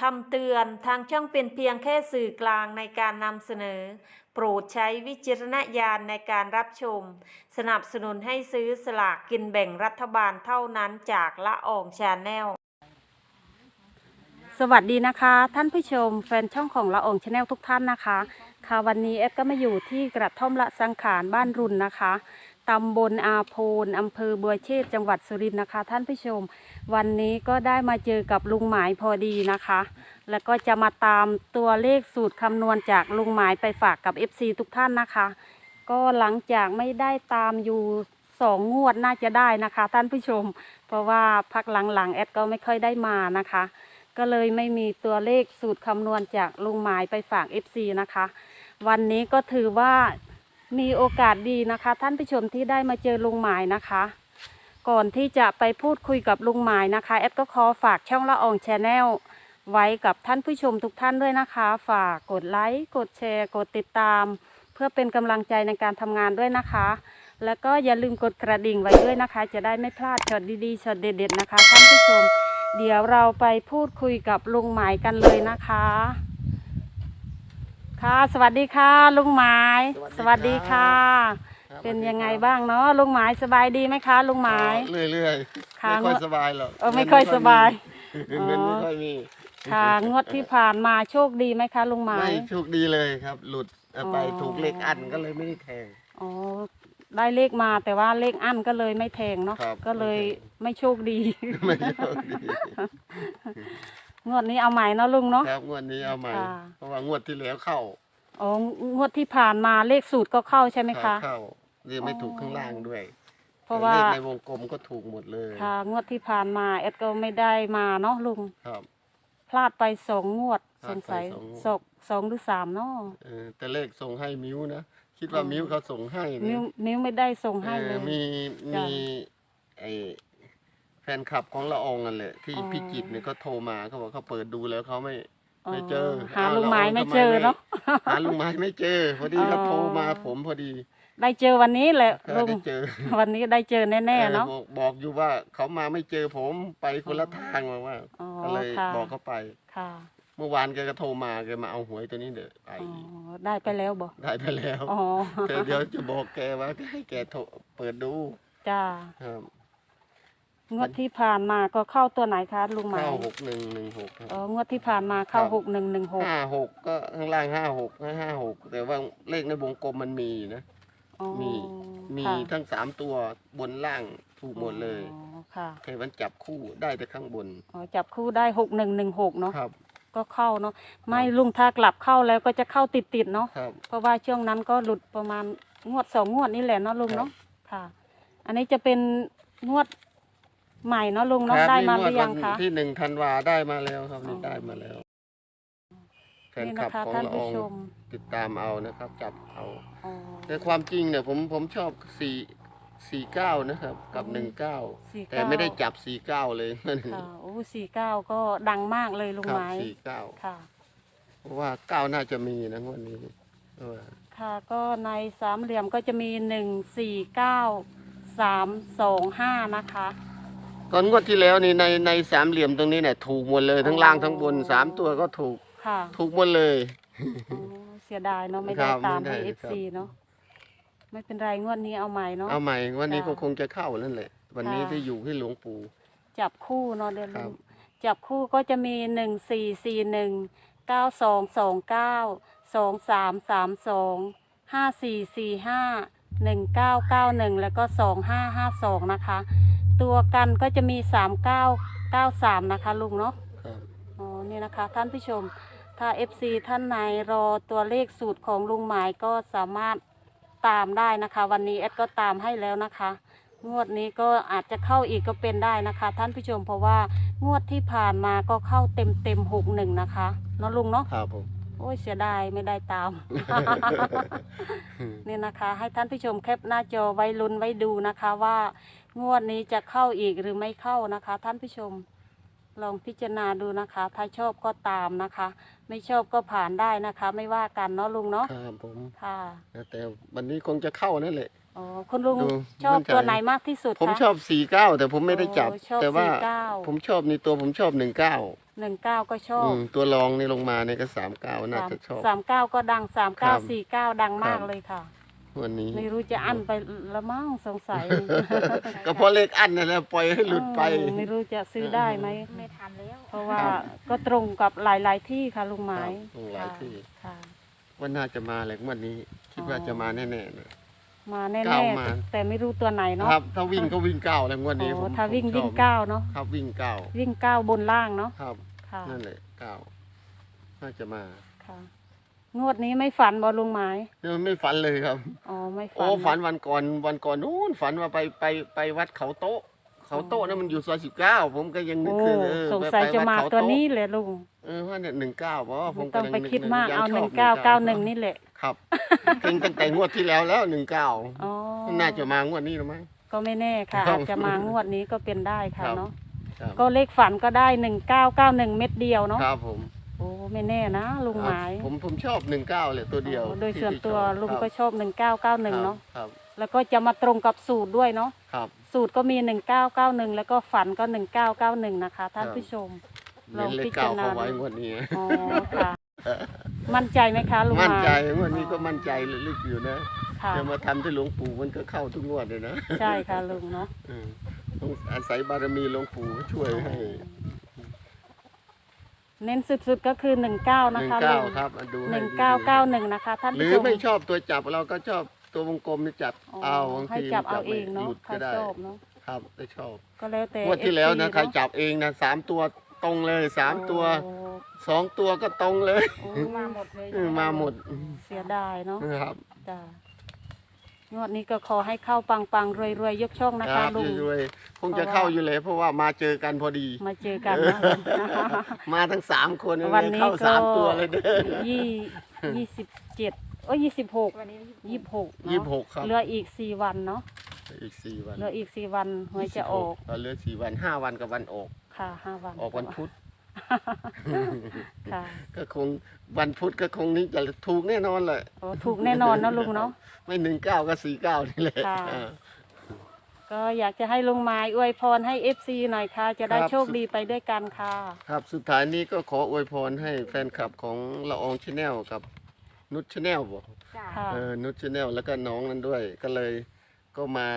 คำเตือนทางช่องเป็นเพียงแค่สื่อกลางในการนำเสนอ โปรดใช้วิจารณญาณในการรับชม สนับสนุนให้ซื้อสลากกินแบ่งรัฐบาลเท่านั้นจากละอองชาแนล สวัสดีนะคะ ท่านผู้ชมแฟนช่องของละอองชาแนลทุกท่านนะคะ ค่ะวันนี้แอดก็มาอยู่ที่กระท่อมละสังขารบ้านรุนนะคะ ตำบลอาโพนอำเภอบัวเชษจังหวัดสุรินทร์นะคะ ท่านผู้ชม วันนี้ก็ได้มาเจอกับลุงหมายพอดีนะคะ แล้วก็จะมาตามตัวเลขสูตรคำนวณจากลุงหมายไปฝากกับ FC ทุกท่านนะคะ ก็หลังจากไม่ได้ตามอยู่สองงวดน่าจะได้นะคะ ท่านผู้ชม เพราะว่าพักหลังๆแอดก็ไม่ค่อยได้มานะคะ ก็เลยไม่มีตัวเลขสูตรคำนวณจากลุงหมายไปฝาก FC นะคะ วันนี้ก็ถือว่า มีโอกาสดีนะคะ ท่านผู้ชมที่ได้มาเจอลุงหมายนะคะ ก่อนที่จะไปพูดคุยกับลุงหมายนะคะแอดก็ขอฝากช่องละอองแชนแนลไว้กับท่านผู้ชมทุกท่านด้วยนะคะ ฝากกดไลค์กดแชร์ กดติดตาม เพื่อเป็นกำลังใจในการทำงานด้วยนะคะ แล้วก็อย่าลืมกดกระดิ่งไว้ด้วยนะคะ จะได้ไม่พลาดช็อตดีๆช็อตเด็ดๆนะคะ ท่านผู้ชม เดี๋ยวเราไปพูดคุยกับลุงหมายกันเลยนะคะ ค่ะ สวัสดีค่ะ ลุงหมายสวัสดีครับค่ะครับเป็นสวัสดียังไงครับบ้างเนาะลุงหมายสบายดีไหมคะ ลุงหมายเรื่อยค่ะๆไม่ค่อยสบายหรอกเออไม่ค่อยสบายเงินไม่ค่อยมีค่ะงวดที่ผ่านมาโชคดีไหมคะลุงหมายไม่โชคดีเลยครับ หลุดเอาไปอ๋อถูกเลขอันก็เลยไม่ได้แทงอ๋อได้เลขมาแต่ว่าเลขอั้นก็เลยไม่แทงเนาะครับก็เลยไม่ไม่โชคดีไม่โชคดี งวดนี้เอาใหม่เนาะลุงเนาะ ครับงวดนี้เอาใหม่ ค่ะ เพราะว่างวดที่แล้วเข้าอ๋องวดที่ผ่านมาเลขสูตรก็เข้าใช่ไหมคะ เข้าเรียกไม่ถูกอ๋อข้างล่างด้วยเพราะว่าเลขในวงกลมก็ถูกหมดเลยค่ะงวดที่ผ่านมาแอดก็ไม่ได้มาเนาะลุง ครับ พลาดไปสองงวดพสลาดงไปสัยสองงวดสองสองหรือสามเนาะเออแต่เลขส่งให้มิ้วนะคิดว่ามิ้วเขาส่งให้นะ นิ้วนิ้วไม่ได้ส่งให้เลเอยอมีจ้ะ มีไอแฟ นคลับของละอองนั่นแหละที่อ๋อ พิจิตรเนี่ยเขาโทรมาเขาบอกเขาเปิดดูแล้วเขาไม่อ๋อไม่เจอหาเอลุงหมายละอไม่ทำเจอเนาะ หาลุงไม้ไม่เจอ พอดีอ๋อเขาโทรมาผมพอดีได้เจอวันนี้แหละก็ลุงได้เจอวันนี้ได้เจอแน่ๆเนาะ ออบอกบอกอยู่ว่าเขามาไม่เจอผมไปคนละทางมาว่าอ๋อก็เลยค่ะ บอกเขาไป ค่ะเมื่อวานแกก็โทรมาแกมาเอาหวยตัวนี้เด้อไปอ๋อได้ไปแล้วบอกได้ไปแล้วอ๋อแต่เดี๋ยวจะบอกแกว่าให้แกโทรเปิดดูจ้าครับ งวดที่ผ่านมาก็เข้าตัวไหนคะลุงหมายเข้าหกหนึ่งหนึ่งหกครับอ๋องวดที่ผ่านมาเข้าครับหกหนึ่งหนึ่งหกห้าหกก็ข้างล่างห้าหกห้าหกแต่ว่าเลขในวงกลมมันมีนะอ๋อมีมีค่ะทั้งสามตัวบนล่างถูกหมดเลยอ๋อค่ะแค่มันจับคู่ได้แต่ข้างบนอ๋อจับคู่ได้หกหนึ่งหนึ่งหกเนาะครับก็เข้าเนาะไม่ลุงถ้ากลับเข้าแล้วก็จะเข้าติดติดๆเนาะครับเพราะว่าช่วงนั้นก็หลุดประมาณงวดสองงวดนี่แหละเนาะลุงครับเนาะค่ะ อันนี้จะเป็นงวด ใหม่เนาะลุงคเนาะรับได้มาหนี่รือยังงวดคะวันที่หนึ่งธันวาได้มาแล้วครับนี่อ๋อได้มาแล้วแฟนนี่คลันะบคะของท่านละอผู้องชมติดตามเอานะครับ จับเอาอ๋อแต่ความจริงเนี่ยผมผมชอบสี่สี่เก้านะครับ กับอืมหนึ่งเก้าสี่แต่เก้าไม่ได้จับสี่เก้าเลยค่ะโอ้สี่เก้าก็ดังมากเลยลุงครับไม้สี่เก้าค่ะเพราะว่าเก้าน่าจะมีนะงวดนี้เออค่ะก็ในสามเหลี่ยมก็จะมีหนึ่งสี่เก้าสามสองห้านะคะ ตอนงวดที่แล้วนี่ในในสามเหลี่ยมตรงนี้เนี่ยถูกหมดเลยทั้งล่างทั้งบนสามตัวก็ถูกค่ะถูกหมดเลยอ๋อเสียดายเนาะไม่ครัได้บตามไม่ได้ให้เอฟครับ ซีเนาะไม่เป็นไรงวดนี้เอาใหม่เนาะ เอาใหม่วันนี้จ้ะก็คงจะเข้านั่นแหละ วันนี้ค่ะ ที่อยู่ที่หลวงปู่ จับคู่เนาะเดี๋ยวครัลุบงจับคู่ก็จะมีหนึ่งสี่สี่หนึ่งเก้าสองสองเก้าสองสามสามสองห้าสี่สี่ห้าหนึ่งเก้าเก้าหนึ่งแล้วก็สองห้าห้าสองนะคะ ตัวกันก็จะมีสามเก้าเก้าสามนะคะลุงเนาะครับอ๋อนี่นะคะท่านผู้ชม ถ้า FC ท่านไหนรอตัวเลขสูตรของลุงหมายก็สามารถตามได้นะคะ วันนี้แอดก็ตามให้แล้วนะคะ งวดนี้ก็อาจจะเข้าอีกก็เป็นได้นะคะ ท่านผู้ชมเพราะว่างวดที่ผ่านมาก็เข้าเต็มเต็มหกหนึ่งนะคะเนาะลุงเนาะครับผม โอ้ยเสียดายไม่ได้ตาม นี่นะคะ ให้ท่านผู้ชมแคปหน้าจอไว้ลุ้นไว้ดูนะคะว่างวดนี้จะเข้าอีกหรือไม่เข้านะคะ ท่านผู้ชมลองพิจารณาดูนะคะ ถ้าชอบก็ตามนะคะ ไม่ชอบก็ผ่านได้นะคะ ไม่ว่ากันเนาะลุงเนาะครับผมค่ะ แต่วันนี้คงจะเข้านั่นแหละ อ๋อคุณลุงดูชอบมั่นใจ ตัวไหนมากที่สุดผมคะชอบสี่เก้าแต่ผมไม่ได้จับ โอ้ชอบแต่ว่า49ผมชอบในตัวผมชอบหนึ่งเก้าหนึ่งเก้าก็ชอบตัวรองนี่ลงมาเนี่ยก็สามเก้าน่าจะชอบ สามเก้าก็ดังสามครัเก้าบสี่เก้าดังมากครับ เลยค่ะ วันนี้ ไม่รู้จะอั้นไปละมั้งสงสัย ก็เพราะเลขอันนั่นแหละปล่อยให้หลุดไป เออไม่รู้จะซื้อได้ไหม ไม่ทันแล้ว เพราะว่าครับ ก็ตรงกับหลาย ๆ ที่ค่ะลุงหมายครับตรงหลายที่ค่ะ ว่าน่าจะมาแหละวันนี้ คิดว่าอ๋อจะมาแน่ๆเลย มาแน่ก้าวมา ๆแต่ไม่รู้ตัวไหนเนาะครับ ถ้าวิ่งก็วิ่งเก้าแล้วงวันนี้อ๋ผอมถ้าวิ่งผมชอบวิ่งเก้าเนาะครับวิ่งเก้าวิ่งเก้าบนล่างเนาะครับ ค่ะนั่นแหละเก้าน่าจะมาค่ะ งวดนี้ไม่ฝันบอลุงหมายเนี่ยไม่ฝันเลยครับ อ๋อไม่ฝันโอ้ฝันวันก่อนวันก่อนนู้นฝันว่าไปไปไปวัดเขาโต๊ะ เขาโต๊ะนั่นมันอยู่ซอยสิบเก้าผมก็ยังนึกโอ้คือเออสงสัยไปจะวัดมาเขตัวโะนี้เลยลุงเออว่าเนี่ยหนึ่งเก้าเพราะว่าผไม่มต้องกำลัไปคิดมากยังเอาชหนึ่บงเก้าเก้าหนึ่งนี่แหละครับเก่งตั้งแต่งวดที่แล้วแล้วหนึ่งเก้าอ๋อน่าจะมางวดนี้หรือมั้งก็ไม่แน่ค่ะครับอาจจะมางวดนี้ก็เป็นได้ค่ะครับ เนาะครับก็เลขฝันก็ได้หนึ่งเก้าเก้าหนึ่งเม็ดเดียวเนาะครับผมโอ้ไม่แน่นะลุงหมายผมผมชอบหนึ่งเก้าเลยตัวเดียวอ๋อโดยที่ส่วนที่ตัวชอบลุงครับก็ชอบหนึ่งเก้าเก้าหนึ่งเนาะครับแล้วก็จะมาตรงกับสูตรด้วยเนาะครับ สูตรก็มีหนึ่งเก้าเก้าหนึ่งแล้วก็ฝันก็หนึ่งเก้าเก้าหนึ่งนะคะ ท่านครับผู้ชมลเน้องนเลพิขจาเก้ารณาเข้าไว้งวดนี้ อ๋อค่ะ มั่นใจไหมคะลุงหมั่นมายใจงวดนี้ก็มั่นใจลึกๆอยู่นะค่ะจะมาทำที่หลวงปู่มันก็เข้าทุกงวดเลยนะใช่ค่ะลุงเนาะอืมต้องอาศัยบารมีหลวงปู่ช่วยให้เน้นสุดๆก็คือหนึ่งเก้าหนะนึ่งคะเก้าลุงครับอะดูหให้นึ่งดีเก้าเก้าหนึ่งนะคะ ท่านหผู้รือชมไม่ชอบตัวจับเราก็ชอบ ตัววงกลมนี่จับอ๋อเอาบางให้ทีจับเอาไม่เองเนาะหลุดใครก็ได้ชอบเนาะครับได้ชอบก็แล้วแต่ งวดที่แล้วนะ FC ใครเาจับเองนะสามตัวตรงเลยสามตัวโอ้สองตัวก็ตรงเลยโอ้มาหมดเลยเออมาหมดเสียดายเนาะนะครับจ้างวดนี้ก็ขอให้เข้าปังปังรวยรวยๆยกช่องนะคคะรับลุง รวยๆคงจะเพราะว่าเข้าอยู่เลยเพราะว่ามาเจอกันพอดี มาเจอกันนะมาทั้งสามคนวันนี้เข้าก็สามตัวเลยเด้อยี่ยี่สิบเจ็ดโอ้ยยี่สิบหกวันนี้ยี่สิบหกยี่สิบหกครับเหลืออีกสี่วันเนาะอีกสี่วันเหลืออีกสี่วันหวยจะออกก็เหลือสี่วันห้าวันกับวันออก ค่ะห้าวัน ออกวันพุธค่ะก็คงวันพุธก็คงนี้จะถูกแน่นอนเลยโอ้ถูกแน่นอนเนอะลุงเนาะไม่หนึ่งเก้าก็สี่เก้านี่แหละค่ะอ่าก็อยากจะให้ลุงไม้อวยพรให้เอฟซีหน่อยค่ะ จะได้ครับโชคดีไปด้วยกันค่ะ ครับสุดท้ายนี้ก็ขออวยพรให้แฟนคลับของละอองชาแนลกับ นุชชาแนลบอกจ้าค่ะ เออนุชชาแนลแล้วก็น้องนั้นด้วย ก็เลยก็มา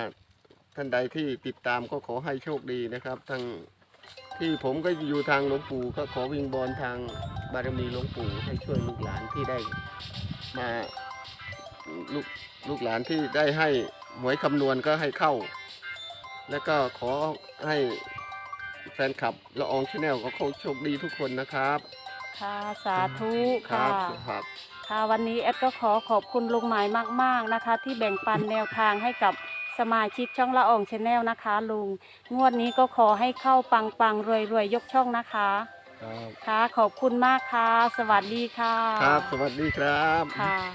ท่านใดที่ติดตามก็ขอให้โชคดีนะครับทางที่ผมก็อยู่ทางหลวงปู่ก็ขอวิงบอลทางบารมีหลวงปู่ให้ช่วยลูกหลานที่ได้มาลูกลูกหลานที่ได้ให้หวยคำนวณก็ให้เข้า แล้วก็ขอให้แฟนคลับละอองชาแนลก็ขอโชคดีทุกคนนะครับ ค่ะ สาธุคค่ะรับครับ ค่ะวันนี้แอดก็ขอขอบคุณลุงหมายมาก ๆนะคะ ที่แบ่งปันแนวทางให้กับสมาชิกช่องละอองชาแนลนะคะ ลุง งวดนี้ก็ขอให้เข้าปังปังรวยรวยๆยกช่องนะคะ ครับ ค่ะ ขอบคุณมากค่ะ สวัสดีค่ะครับ สวัสดีครับ ค่ะ